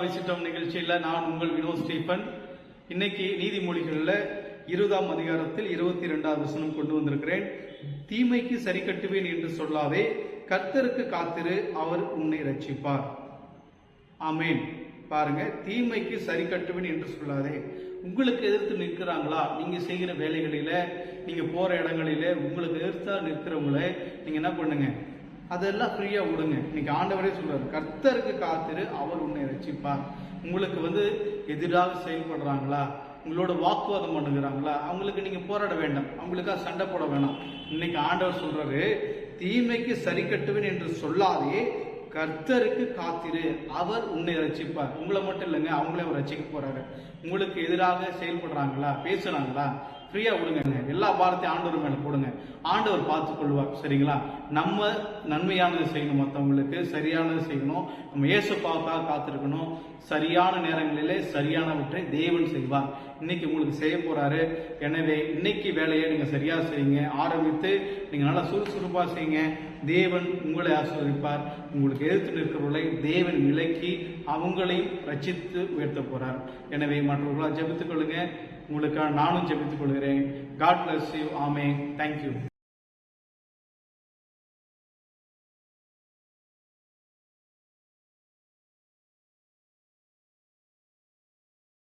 பேசிட்டோம் நிகழ்ச்சியில நான் உங்கள் வினோத் ஸ்டீபன். இன்னைக்கு நீதிமொழிகளில் இருபதாம் அதிகாரத்தில் இருபத்தி இரண்டாவது வசனம் கொண்டு வந்திருக்கிறேன். தீமைக்கு சரி கட்டுவேன் என்று சொல்லாதே கர்த்தருக்கு காத்திரு அவர் உன்னை ரட்சிப்பார் ஆமேன். பாருங்க தீமைக்கு சரி கட்டுவேன் என்று சொல்லாதே. உங்களுக்கு எதிர்த்து நிற்கிறாங்களா? நீங்க செய்கிற வேலைகளில நீங்க போற இடங்களில உங்களுக்கு எதிர்த்தா நிற்கிறவங்கள நீங்க என்ன பண்ணுங்க? அதெல்லாம் ஃப்ரீயாக விடுங்க. இன்னைக்கு ஆண்டவரே சொல்றாரு கர்த்தருக்கு காத்திரு அவர் உன்னை ரசிப்பார் உங்களுக்கு வந்து எதிராக செயல்படுறாங்களா? உங்களோட வாக்குவாதம் பண்ணுகிறாங்களா? அவங்களுக்கு நீங்கள் போராட வேண்டாம். அவங்களுக்காக சண்டை போட வேணாம். இன்னைக்கு ஆண்டவர் சொல்றாரு தீமைக்கு சரி கட்டுவேன் என்று சொல்லாதே கர்த்தருக்கு காத்திரு அவர் உன்னை ரசிப்பார் உங்களை மட்டும் இல்லைங்க அவங்களே அவர் ரசிக்க போறாரு. உங்களுக்கு எதிராக செயல்படுறாங்களா? பேசுறாங்களா? ஃப்ரீயாக கொடுங்க எல்லா பாரத்தையும் ஆண்டவர் மேலே கொடுங்க ஆண்டவர் பார்த்து கொள்வார் சரிங்களா? நம்ம நன்மையானது செய்யணும் மற்றவங்களுக்கு சரியானது செய்யணும். நம்ம ஏசப்பாவுக்காக காத்திருக்கணும். சரியான நேரங்களிலே சரியானவற்றை தேவன் செய்வார். இன்னைக்கு உங்களுக்கு செய்ய போறாரு. எனவே இன்னைக்கு வேலையை நீங்க சரியா செய்யுங்க. ஆரம்பித்து நீங்க நல்லா சுறுசுறுப்பா செய்யுங்க. தேவன் உங்களை ஆசீர்வதிப்பார். உங்களுக்கு எதிர்த்து நிற்கிறவர்களை தேவன் விலக்கி அவங்களையும் ரச்சித்து உயர்த்த போறார். எனவே மற்றவர்களாக ஜபித்துக் கொள்ளுங்க. உங்களுக்காக நானும் ஜெபித்துக் கொள்கிறேன். காட் பிளஸ் யூ ஆமே தேங்க்யூ